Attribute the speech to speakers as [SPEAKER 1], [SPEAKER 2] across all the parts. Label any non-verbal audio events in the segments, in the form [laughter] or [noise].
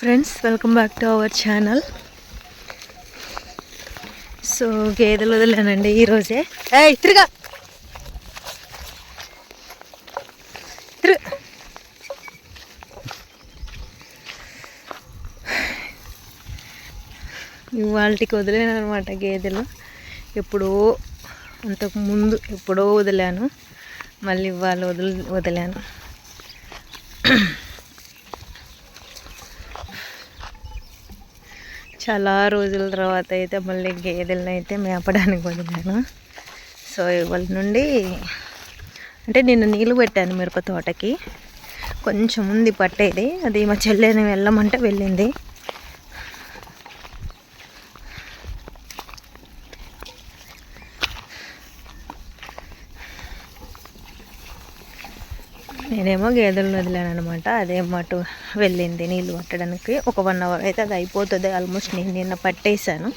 [SPEAKER 1] Friends welcome back to our channel so గేదెలు వదిలేనండి ఈరోజే. ఏ తిరుగా. ఇవాళకి వదిలేను అనమాట గేదెలు. ఎప్పుడో అంతకు ముందు ఎప్పుడో వదిలాను. మళ్ళీ ఇవాళ వదిలి వదిలాను. చాలా రోజుల తర్వాత అయితే మళ్ళీ గేదెలను అయితే మేపడానికి వదిలాను. సో ఇవాళ నుండి అంటే నేను నీళ్ళు పెట్టాను మిరప తోటకి. కొంచెం ఉంది పట్టేది. అది మా చెల్లెని వెళ్ళమంటే వెళ్ళింది. నేనేమో గేదెలను వదిలాను అనమాట అదేమో అటు వెళ్ళింది నీళ్ళు పట్టడానికి. ఒక వన్ అవర్ అయితే అది అయిపోతుంది. ఆల్మోస్ట్ నేను నిన్న పట్టేశాను.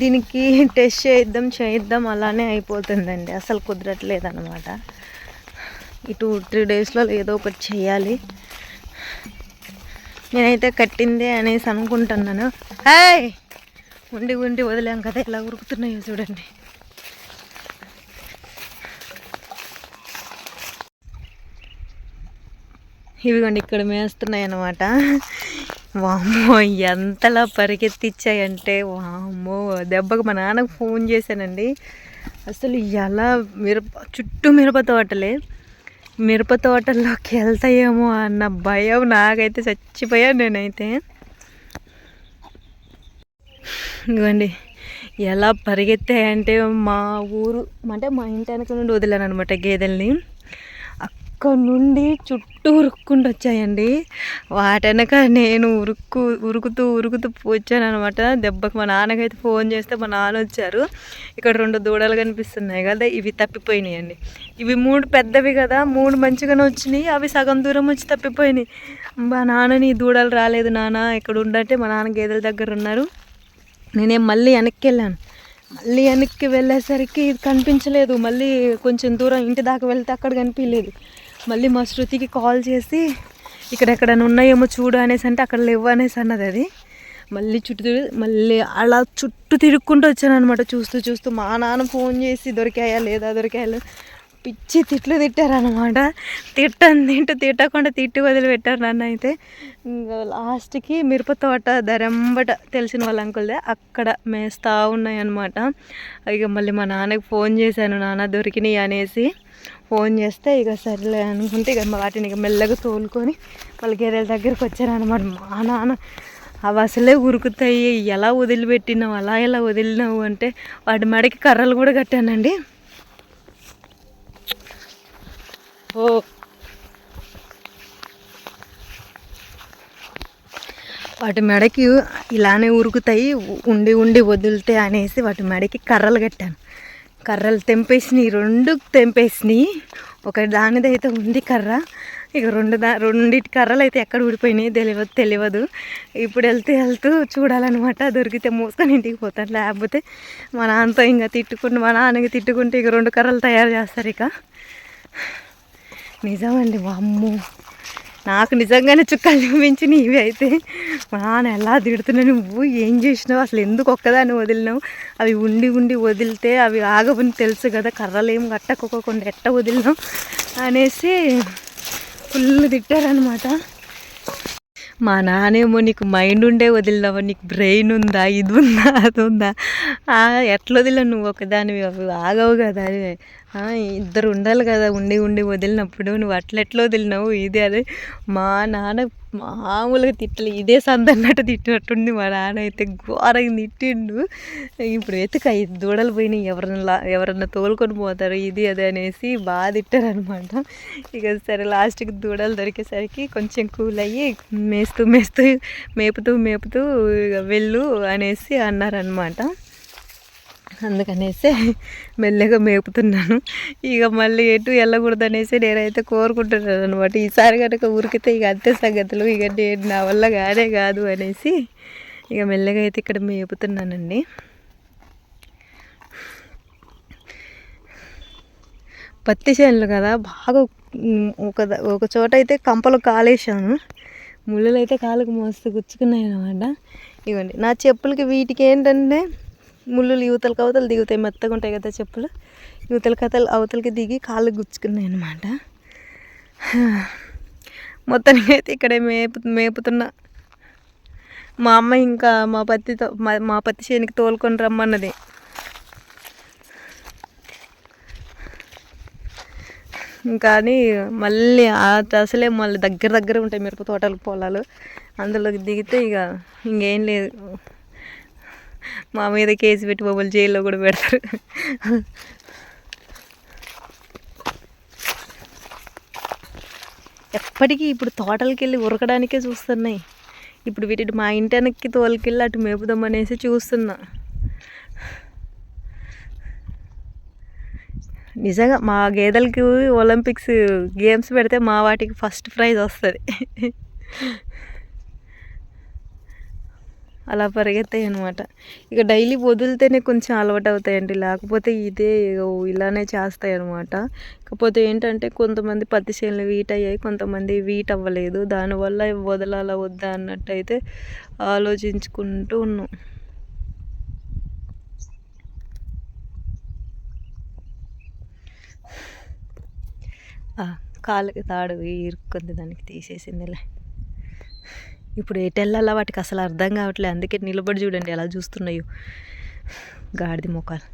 [SPEAKER 1] దీనికి టెస్ట్ చేద్దాం చేద్దాం అలానే అయిపోతుందండి. అసలు కుదరట్లేదు అనమాట ఈ టూ త్రీ డేస్లో ఏదో ఒకటి చేయాలి. నేనైతే కట్టిందే అనేసి అనుకుంటున్నాను. హాయ్ ఉండి ఉండి వదిలాం కదా ఇలా ఉరుకుతున్నాయో చూడండి. ఇవిగోండి ఇక్కడ మేస్తున్నాయి అన్నమాట వామ్మో ఎంతలా పరిగెత్తిచ్చాయంటే వామ్మో దెబ్బకు మా నాన్నకు ఫోన్ చేశానండి. అసలు ఎలా మిరప చుట్టూ మిరప తోటలే. మిరప తోటల్లోకి వెళ్తాయేమో అన్న భయం నాకైతే చచ్చిపోయాను నేనైతే. ఇవ్వండి ఎలా పరిగెత్తాయంటే మా ఊరు అంటే మా ఇంటి వెనక నుండి వదిలాను అనమాట గేదెల్ని. అక్కడ నుండి చుట్టూ ఉరుక్కుంటూ వచ్చాయండి. వాటెనక నేను ఉరుక్కు ఉరుకుతూ ఉరుకుతూ వచ్చాను అనమాట దెబ్బకి మా నాన్నకైతే ఫోన్ చేస్తే మా నాన్న వచ్చారు. ఇక్కడ రెండు దూడలు కనిపిస్తున్నాయి కదా ఇవి తప్పిపోయినాయి అండి ఇవి మూడు పెద్దవి కదా మూడు మంచిగానే వచ్చినాయి అవి సగం దూరం వచ్చి తప్పిపోయినాయి. మా నాన్నని దూడలు రాలేదు నాన్న ఇక్కడ ఉండంటే మా నాన్న గేదెల దగ్గర ఉన్నారు. నేనేం మళ్ళీ వెనక్కి వెళ్ళాను. మళ్ళీ వెనక్కి వెళ్ళేసరికి ఇది కనిపించలేదు. మళ్ళీ కొంచెం దూరం ఇంటి దాకా వెళ్తే అక్కడ కనిపించలేదు. మళ్ళీ మా శృతికి కాల్ చేసి ఇక్కడ ఎక్కడైనా ఉన్నాయేమో చూడు అనేసి అంటే అక్కడ లేవు అనేసి అన్నది అది. మళ్ళీ చుట్టూ తిరిగి మళ్ళీ అలా చుట్టూ తిరుక్కుంటూ వచ్చాను అనమాట చూస్తూ చూస్తూ మా నాన్న ఫోన్ చేసి దొరికాయా లేదా? దొరికాయా పిచ్చి తిట్లు తిట్టారనమాట తిట్టని తింటూ తిట్టకుండా తిట్టి వదిలిపెట్టారు నన్ను అయితే. లాస్ట్కి మిరప తోట దరంబట తెలిసిన వాళ్ళ అంకుల్దే అక్కడ మేస్తా ఉన్నాయన్నమాట. ఇక మళ్ళీ మా నాన్నకి ఫోన్ చేశాను నాన్న దొరికినాయి అనేసి. ఫోన్ చేస్తే ఇక సర్లే అనుకుంటే ఇక వాటిని ఇక మెల్లగా తోలుకొని వాళ్ళ గేదెల దగ్గరికి వచ్చారనమాట మా నాన్న అవి అసలే ఉరుకుతాయి. ఎలా వదిలిపెట్టినావు? అలా ఎలా వదిలినావు అంటే వాటి మడికి కర్రలు కూడా కట్టానండి. ఓ. వాటి మెడకి ఇలానే ఉరుకుతాయి. ఉండి ఉండి వదిలితే అనేసి వాటి మెడకి కర్రలు కట్టాను. కర్రలు తెంపేసినాయి రెండు తెంపేసినాయి. ఒక దానిదైతే ఉంది కర్ర. ఇక రెండు దా రెండింటి కర్రలు అయితే ఎక్కడ ఊడిపోయినాయి తెలియదు తెలియదు. ఇప్పుడు వెళ్తే వెళ్తూ చూడాలన్నమాట. దొరికితే మోసుకొని ఇంటికి పోతాను. లేకపోతే మా నాన్నతో ఇంకా తిట్టుకుంటూ మా నాన్నకి తిట్టుకుంటే ఇక రెండు కర్రలు తయారు చేస్తారు ఇక. నిజమండి అమ్ము నాకు నిజంగానే చుక్కలు చూపించి నీవి అయితే. మా ఎలా తిడుతున్నా నువ్వు? ఏం చేసినావు? అసలు ఎందుకు ఒక్కదాన్ని వదిలినావు? అవి ఉండి ఉండి వదిలితే అవి ఆగవని తెలుసు కదా. కర్రలు ఏం కట్టకోకుండా ఎట్ట వదిలినావు? అనేసి ఫుల్ తిట్టారనమాట మా నానేమో నీకు మైండ్ ఉండే వదిలినావా? నీకు బ్రెయిన్ ఉందా? ఇది ఉందా? అది ఉందా? ఎట్లా వదిలా నువ్వు ఒకదానివి అవి ఆగవు కదా. ఇద్దరు ఉండాలి కదా ఉండి ఉండి వదిలినప్పుడు. నువ్వు అట్లా ఎట్లా వదిలినావు? ఇది అదే. మా నాన్న మామూలుగా తిట్టలే. ఇదే సందన్నట్టు తిట్టినట్టుంది మా నాన్న అయితే ఘోరంగా తిట్టిండు. ఇప్పుడు వెతుక ఐదు దూడలు పోయినాయి. ఎవరన్నా ఎవరన్నా తోలుకొని పోతారు ఇది అది అనేసి బాగా తిట్టారనమాట ఇక సరే లాస్ట్కి దూడలు దొరికేసరికి కొంచెం కూల్ అయ్యి మేస్తూ మేస్తూ మేపుతూ మేపుతూ ఇక వెళ్ళు అనేసి అన్నారనమాట అందుకనేసి మెల్లగా మేపుతున్నాను. ఇక మళ్ళీ ఎటు వెళ్ళకూడదు అనేసి నేనైతే కోరుకుంటున్నాను అనమాట ఈసారి కనుక ఉరికితే ఇక అంతే సంగతులు. ఇక నేను నా వల్ల కానే కాదు అనేసి ఇక మెల్లగా అయితే ఇక్కడ మేపుతున్నానండి. పత్తి చేనులు కదా బాగా ఒక ఒక చోట అయితే కంపలు కాలేశాను. ముళ్ళలు అయితే కాలుకు మోస్తూ గుచ్చుకున్నాయి అనమాట ఇవ్వండి నా చెప్పులకి వీటికి ఏంటంటే ముళ్ళులు యువతల కవతలు దిగుతాయి మెత్తగా ఉంటాయి కదా చెప్పులు. యువతల కథలు అవతలకి దిగి కాళ్ళు గుచ్చుకున్నాయి అనమాట మొత్తానికి అయితే ఇక్కడే మేపు మేపుతున్నా. మా అమ్మ ఇంకా మా పత్తితో మా పత్తి చేనికి తోలుకొని రమ్మన్నది. కానీ మళ్ళీ ఆ అసలే మళ్ళీ దగ్గర దగ్గర ఉంటాయి మిరప తోటలు పొలాలు. అందులోకి దిగితే ఇక ఇంకేం లేదు. మా మీద కేసు పెట్టి మమ్మల్ని జైల్లో కూడా పెడతారు. ఎప్పటికీ ఇప్పుడు తోటలకి వెళ్ళి ఉరకడానికే చూస్తున్నాయి. ఇప్పుడు వీటి మా ఇంటి వెనక్కి తోలుకెళ్ళి అటు మేపుదామనేసి చూస్తున్నా. నిజంగా మా గేదెలకి ఒలింపిక్స్ గేమ్స్ పెడితే మా వాటికి ఫస్ట్ ప్రైజ్ వస్తుంది. అలా పరిగెత్తాయి అనమాట ఇక డైలీ వదిలితేనే కొంచెం అలవాటు అవుతాయండి లేకపోతే ఇదే ఇగో ఇలానే చేస్తాయి అనమాట కాకపోతే ఏంటంటే కొంతమంది పత్తి చేనులు వీట్ అయ్యాయి కొంతమంది వీట్ అవ్వలేదు దానివల్ల వదలాలా వద్దా అన్నట్టు అయితే ఆలోచించుకుంటూ ఉన్నాం. కాలుకి తాడు ఇరుక్కుంది దానికి తీసేసిందిలే. ఇప్పుడు ఎటు వాటికి అసలు అర్థం కావట్లేదు అందుకే నిలబడి చూడండి ఎలా చూస్తున్నాయో. గాడిద మొఖాలు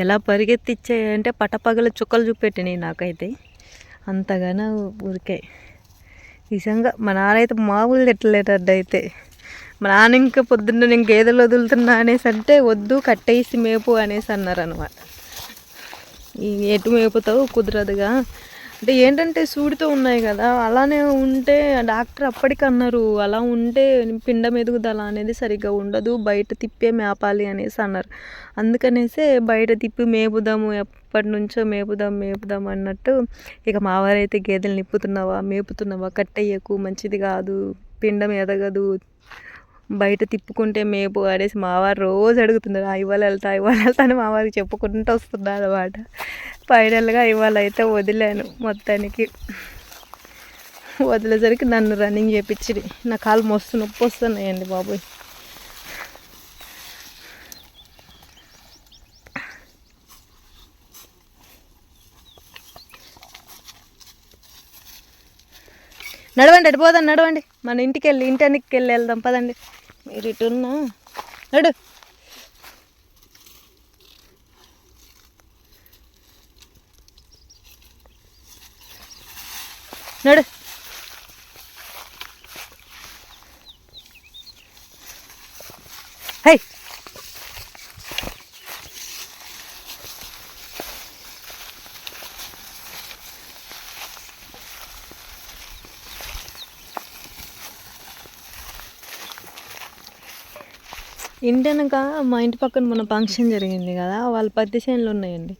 [SPEAKER 1] ఎలా పరిగెత్తిచ్చాయంటే పటపగల చుక్కలు చూపెట్టినాయి నాకైతే. అంతగానో ఊరికే. నిజంగా మా నాన్న అయితే మామూలు తిట్టలేటట్టు అయితే. మా నాన్న ఇంకా పొద్దున్న నేను గేదెలు వదులుతున్నా అనేసి అంటే వద్దు కట్టేసి మేపు అనేసి అన్నారు అనమాట ఎటు మేపుతావు కుదరదుగా. అంటే ఏంటంటే సూడితో ఉన్నాయి కదా అలానే ఉంటే డాక్టర్ అప్పటికన్నారు అలా ఉంటే పిండం ఎదుగుదల అనేది సరిగ్గా ఉండదు బయట తిప్పే మేపాలి అనేసి అన్నారు. అందుకనేసే బయట తిప్పి మేపుదాము ఎప్పటి నుంచో మేపుదాం మేపుదాం అన్నట్టు ఇక మావారైతే గేదెలు నిప్పుతున్నావా మేపుతున్నావా కట్టయ్యకు మంచిది కాదు పిండం ఎదగదు బయట తిప్పుకుంటే మేపు అనేసి మావారు రోజు అడుగుతున్నారు ఇవాళ వెళ్తా ఇవాళ వెళ్తా అని మావారికి చెప్పుకుంటూ వస్తున్నా అనమాట ఫైనల్గా ఇవాళ అయితే వదిలాను మొత్తానికి. వదిలేసరికి నన్ను రన్నింగ్ చేపించి నా కాలు మస్తు నొప్పి వస్తున్నాయండి బాబోయ్. నడవండి అటు పోదాం నడవండి. మన ఇంటికి వెళ్ళి ఇంటానికి వెళ్ళి వెళ్దాం పదండి. మీరు ఇటున్నా నడు. నడు. హై. ఇంటి మా ఇంటి పక్కన మన ఫంక్షన్ జరిగింది కదా వాళ్ళ పత్తి చేనులు ఉన్నాయండి.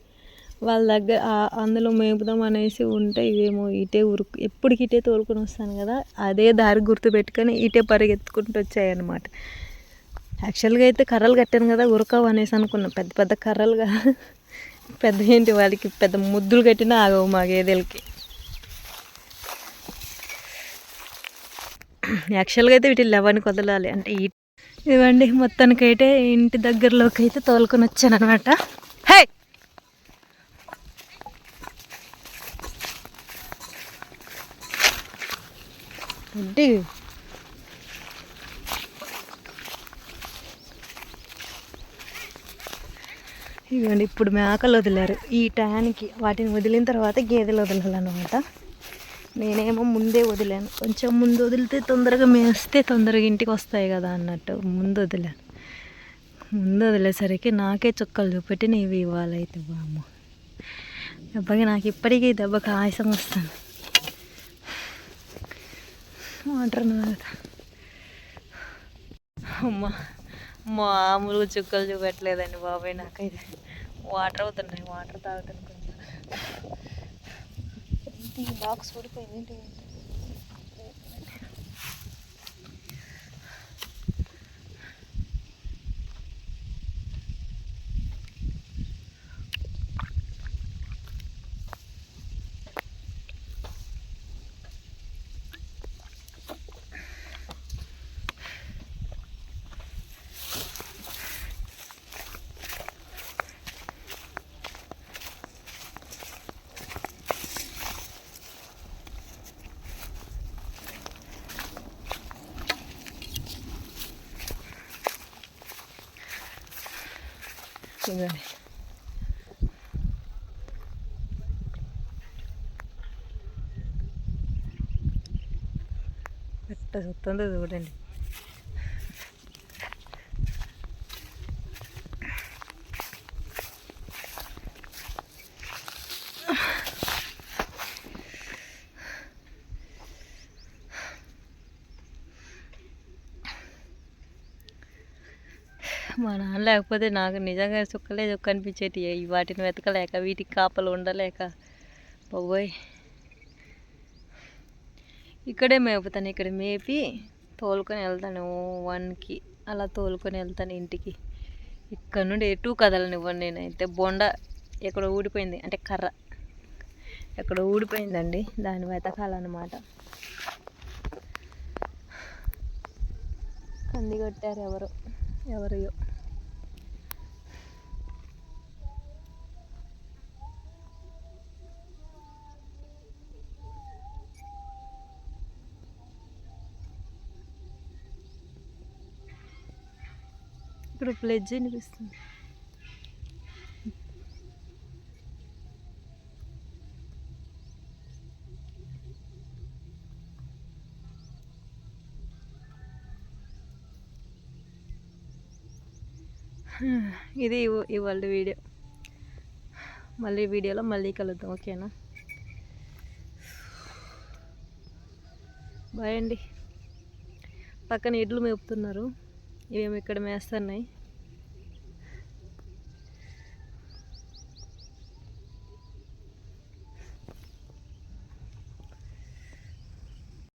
[SPEAKER 1] వాళ్ళ దగ్గర అందులో మేపుదాం అనేసి ఉంటే ఇవేమో ఇటే ఉరుకు ఎప్పటికి ఇటే తోలుకొని వస్తాను కదా అదే దారి గుర్తు పెట్టుకొని ఇటే పరిగెత్తుకుంటూ వచ్చాయన్నమాట. యాక్చువల్గా అయితే కర్రలు కట్టాను కదా ఉరకవు అనేసి అనుకున్నాను పెద్ద పెద్ద కర్రలు కదా పెద్ద ఏంటి వాళ్ళకి పెద్ద ముద్దులు కట్టినా ఆగవు మా గేదెలకి యాక్చువల్గా అయితే వీటి లెవెన్కి వదలాలి అంటే ఈ ఇవ్వండి మొత్తానికైతే ఇంటి దగ్గరలోకి అయితే తోలుకొని వచ్చాను అనమాట హే! ఏంటి? ఇవ్వండి ఇప్పుడు మేకలు వదిలారు. ఈ టయానికి వాటిని వదిలిన తర్వాత గేదెలు వదలాలన్నమాట. నేనేమో ముందే వదిలాను. కొంచెం ముందు వదిలితే తొందరగా మేస్తే తొందరగా ఇంటికి వస్తాయి కదా అన్నట్టు ముందు వదిలాను. ముందు వదిలేసరికి నాకే చుక్కలు చూపెట్టి నీవి ఇవ్వాలైతే బామ్మ. దెబ్బకి నాకు ఇప్పటికీ దెబ్బకి ఆయాసం వస్తుంది. వాటర్ అమ్మ మామూలుగా చుక్కలు చూపెట్టలేదండి బాబాయ్ నాకైతే. వాటర్ అవుతున్నాయి వాటర్ తాగుతాను కొంచెం. బాక్స్ ఊడిపోయింది ఏంటి? ఇదండి ఎట్ట చూస్తుందో చూడండి. మా నాన్న లేకపోతే నాకు నిజంగా చుక్కలే చుక్క అనిపించేటి. వాటిని వెతకలేక వీటికి కాపలు ఉండలేక. పోయ్ ఇక్కడే మేపుతాను ఇక్కడ మేపి తోలుకొని వెళ్తాను వన్కి. అలా తోలుకొని వెళ్తాను ఇంటికి. ఇక్కడ నుండి ఎటు కదలనివ్వండి నేనైతే. బొండ ఎక్కడ ఊడిపోయింది? అంటే కర్ర. ఎక్కడ ఊడిపోయిందండి? దాని వెతకాలన్నమాట. కంది కొట్టారు ఎవరు? ఎవరియో ఇక్కడ ప్లెజ్ అనిపిస్తుంది [sighs] ఇది ఇవాళ వీడియో. మళ్ళీ వీడియోలో మళ్ళీ కలుద్దాం ఓకేనా? [sighs] బాయ్ అండి. పక్కన ఎడ్లు మేపుతున్నారు. ఇవేమి ఇక్కడ మేస్తున్నాయి